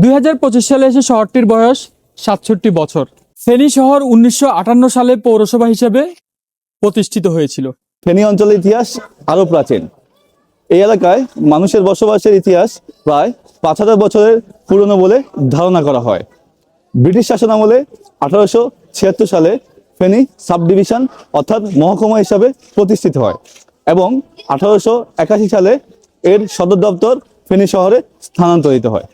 দুই হাজার পঁচিশ সালে এসে শহরটির বয়স সাতষট্টি বছর। ফেনী শহর উনিশশো আটান্ন সালে পৌরসভা হিসেবে প্রতিষ্ঠিত হয়েছিল। ফেনী অঞ্চলের ইতিহাস আরও প্রাচীন। এই এলাকায় মানুষের বসবাসের ইতিহাস প্রায় পাঁচ হাজার বছরের পুরনো বলে ধারণা করা হয়। ব্রিটিশ শাসনামলে আঠারোশো ছিয়াত্তর সালে ফেনী সাব ডিভিশন অর্থাৎ মহকুমা হিসাবে প্রতিষ্ঠিত হয় এবং আঠারোশো একাশি সালে এর সদর দপ্তর ফেনী শহরে স্থানান্তরিত হয়।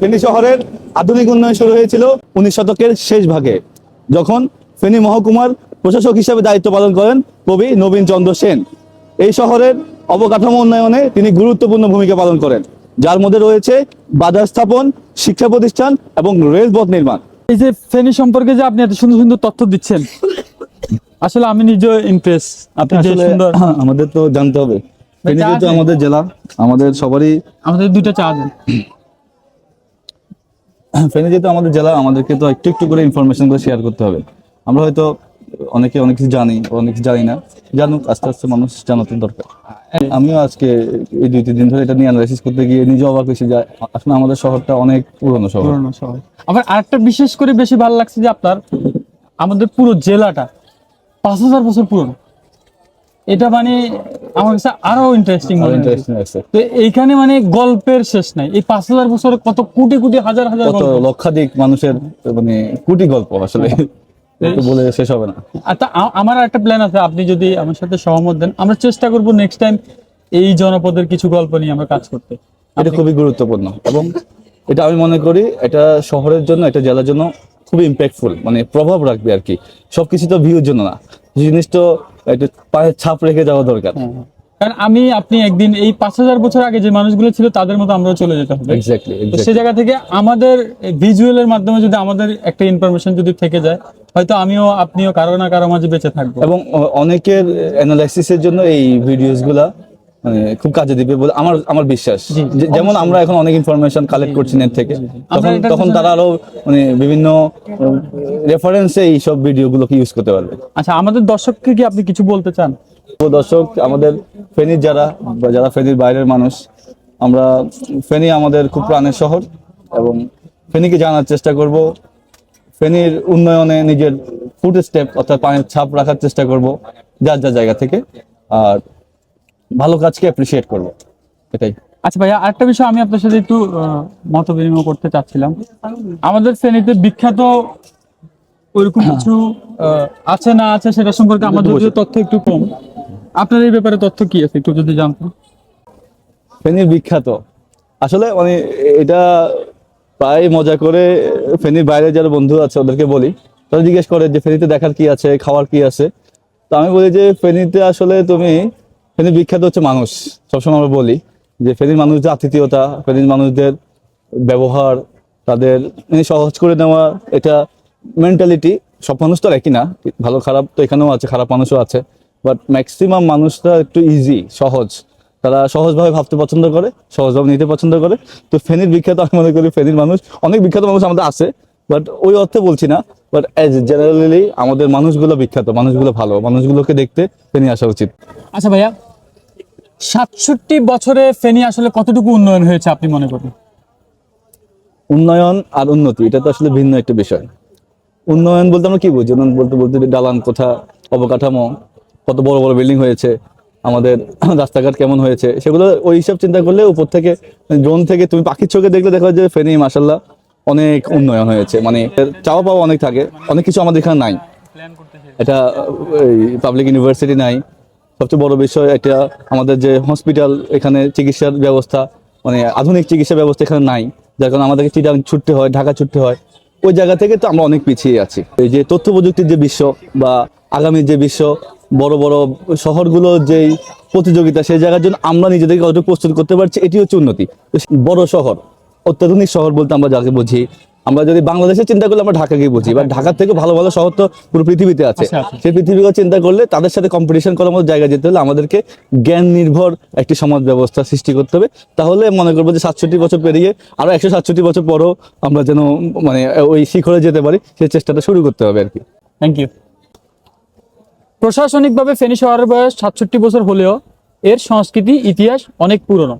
ফেনী শহরের আধুনিক উন্নয়ন শুরু হয়েছিল উনিশ শতকের শেষ ভাগে যখন ফেনী মহকুমার প্রশাসক হিসেবে দায়িত্ব পালন করেন কবি নবীন চন্দ্র সেন। এই শহরের অবকাঠামো উন্নয়নে তিনি গুরুত্বপূর্ণ ভূমিকা পালন করেন যার মধ্যে রয়েছে বাজার স্থাপন শিক্ষা প্রতিষ্ঠান এবং রেলপথ নির্মাণ। এই যে ফেনী সম্পর্কে যে আপনি এত সুন্দর সুন্দর তথ্য দিচ্ছেন আসলে আমি নিজে ইমপ্রেস আপনি যে সুন্দর আমাদের তো জানতে হবে। ফেনী যেহেতু আমাদের জেলা আমাদের সবারই আমাদের দুইটা চা দেন ফেনী যেহেতু আমাদের জেলা, আমাদেরকে তো একটু একটু করে ইনফরমেশনগুলো শেয়ার করতে হবে। আমরা হয়তো অনেকে অনেক কিছু জানি, অনেক কিছু জানি না। জানুক, আস্তে আস্তে মানুষ জানাতে দরকার। আমিও আজকে এই দুই, তিন দিন ধরে এটা নিয়ে অ্যানালাইসিস করতে গিয়ে নিজে অবাক হয়েছি যে আসলে আমাদের শহরটা অনেক পুরনো শহর। পুরনো শহর। আবার আরেকটা বিশেষ করে বেশি ভালো লাগছে যে আপনার, আমাদের পুরো জেলাটা পাঁচ হাজার বছর পুরনো। এটা মানে আমার কাছে আরও ইন্টারেস্টিং। ইন্টারেস্টিং লাগছে তো এইখানে মানে গল্পের শেষ নাই। এই পাঁচ হাজার বছরে কত কোটি কোটি হাজার হাজার কত লক্ষাধিক মানুষের মানে কোটি গল্প আসলে। বলে শেষ হবে না। আর তা আ- আমার একটা প্ল্যান আছে। আপনি যদি আমার সাথে সহমত দেন আমরা চেষ্টা করব নেক্সট টাইম এই জনপদের কিছু গল্প নিয়ে আমরা কাজ করতে। এটা খুবই গুরুত্বপূর্ণ এবং এটা আমি মনে করি এটা শহরের জন্য এটা জেলার জন্য খুবই ইম্প্যাক্টফুল মানে প্রভাব রাখবে আর কি। সবকিছু তো ভিউর জন্য না। জিনিস তো একটা পায়ে ছাপ রেখে যাওয়া দরকার। কারণ আমি আপনি একদিন এই পাঁচ হাজার বছর আগে যে মানুষগুলো ছিল তাদের মতো আমরাও চলে যেতে হবে। সে জায়গা থেকে আমাদের ভিজুয়ালের মাধ্যমে যদি আমাদের একটা ইনফরমেশন যদি থেকে যায় হয়তো আমিও আপনিও কারও না কারও মাঝে বেঁচে থাকব। এবং অনেকের অনেকের অ্যানালাইসিসের জন্য এই ভিডিওসগুলা মানে খুব কাজে দিবে বলে আমার আমার বিশ্বাস। যেমন আমরা এখন অনেক ইনফরমেশন কালেক্ট করছি নেট থেকে। তখন তখন তারা আরও মানে বিভিন্ন রেফারেন্সে এই সব ভিডিওগুলোকে ইউজ করতে পারবে। আচ্ছা আমাদের দর্শককে কি আপনি কিছু বলতে চান? দর্শক আমাদের ফেনীর যারা বা যারা ফেনীর বাইরের মানুষ আমরা ফেনী আমাদের খুব প্রাণের শহর এবং ফেনীকে জানার চেষ্টা করব। ফেনীর উন্নয়নে নিজের ফুট স্টেপ অর্থাৎ পায়ের ছাপ রাখার চেষ্টা করব যার যার জায়গা থেকে। আর ভালো কাজকে অ্যাপ্রিসিয়েট করব। এটাই। আচ্ছা ভাইয়া আরেকটা বিষয় আমি আপনার সাথে একটু মত বিনিময় করতে চাচ্ছিলাম। আমাদের শ্রেণীতে বিখ্যাত ওইরকম কিছু আছে না আছে সেটা সম্পর্কে আমাদের তথ্য একটু কম আপনার এই ব্যাপারে তথ্য কি আছে একটু যদি জানতেন ফেনীর বিখ্যাত। আসলে মানে এটা প্রায় মজা করে ফেনীর বাইরে যারা বন্ধু আছে ওদেরকে বলি তারা জিজ্ঞেস করে যে ফেনীতে দেখার কি আছে খাওয়ার কি আছে? তো আমি বলি যে ফেনীতে আসলে তুমি ফেনীর বিখ্যাত হচ্ছে মানুষ সবসময় আমরা বলি যে ফেনীর মানুষদের আতিথেয়তা, ফেনীর মানুষদের ব্যবহার, তাদের মানে সহজ করে নেওয়া এটা মেন্টালিটি সব মানুষ তো একই না, ভালো খারাপ তো এখানেও আছে, খারাপ মানুষও আছে। বাট ম্যাক্সিমাম মানুষরা একটু ইজি সহজ। তারা সহজভাবে ভাবতে পছন্দ করে, সহজভাবে নিতে পছন্দ করে। তো ফেনীর বিখ্যাত, আমি মনে করি ফেনীর মানুষ, অনেক বিখ্যাত মানুষ আমাদের আছে বাট ওই অর্থে বলছি না। বাট অ্যাজ জেনারেলি আমাদের মানুষগুলো বিখ্যাত, মানুষগুলো ভালো, মানুষগুলোকে দেখতে ফেনী আসা উচিত। আচ্ছা ভাইয়া সাতষট্টি বছরে ফেনী আসলে কতটুকু উন্নয়ন হয়েছে আপনি মনে করেন? উন্নয়ন আর উন্নতি এটা তো আসলে ভিন্ন একটা বিষয়। উন্নয়ন বলতে আমরা কি বুঝি? উন্নয়ন বলতে বলতে যে দালান কোঠা অবকাঠামো কত বড় বড় বিল্ডিং হয়েছে আমাদের রাস্তাঘাট কেমন হয়েছে সেগুলো ওই হিসাব চিন্তা করলে উপর থেকে ড্রোন থেকে তুমি পাখির চোখে দেখলে দেখা যে ফেনী মাসাল্লাহ অনেক উন্নয়ন হয়েছে। মানে চাওয়া পাওয়া অনেক থাকে অনেক কিছু আমাদের এখানে নাই। এটা পাবলিক ইউনিভার্সিটি নাই। সবচেয়ে বড় বিষয় এটা আমাদের যে হসপিটাল এখানে চিকিৎসার ব্যবস্থা মানে আধুনিক চিকিৎসা ব্যবস্থা এখানে নাই। যার কারণে আমাদেরকে চিটাং ছুটতে হয়, ঢাকা ছুটতে হয়। ওই জায়গা থেকে তো আমরা অনেক পিছিয়ে আছি। এই যে তথ্য প্রযুক্তির যে বিশ্ব বা আগামী যে বিশ্ব, বড় বড় শহরগুলো যেই প্রতিযোগিতা, সেই জায়গার জন্য আমরা নিজেদেরকে কতটুকু প্রস্তুত করতে পারছি, এটি হচ্ছে উন্নতি। বড় শহর, অত্যাধুনিক শহর বলতে আমরা যাকে বুঝি আমরা যদি বাংলাদেশের চিন্তা করলে আমরা ঢাকাকে বুঝি। বা ঢাকার থেকে ভালো ভালো শহর তো পুরো পৃথিবীতে আছে। আচ্ছা, আচ্ছা। সেই পৃথিবীকে চিন্তা করলে তাদের সাথে কম্পিটিশন করার মতো জায়গায় যেতে হলে আমাদেরকে জ্ঞান নির্ভর একটি সমাজ ব্যবস্থা সৃষ্টি করতে হবে। তাহলে মনে করব যে সাতষট্টি বছর পেরিয়ে আরও একশো সাতষট্টি বছর পরও আমরা যেন মানে ওই শিখরে যেতে পারি সেই চেষ্টাটা শুরু করতে হবে আর কি। থ্যাংক ইউ প্রশাসনিকভাবে ফেনী শহরের বয়স সাতষট্টি বছর হলেও এর সংস্কৃতি ইতিহাস অনেক পুরনো।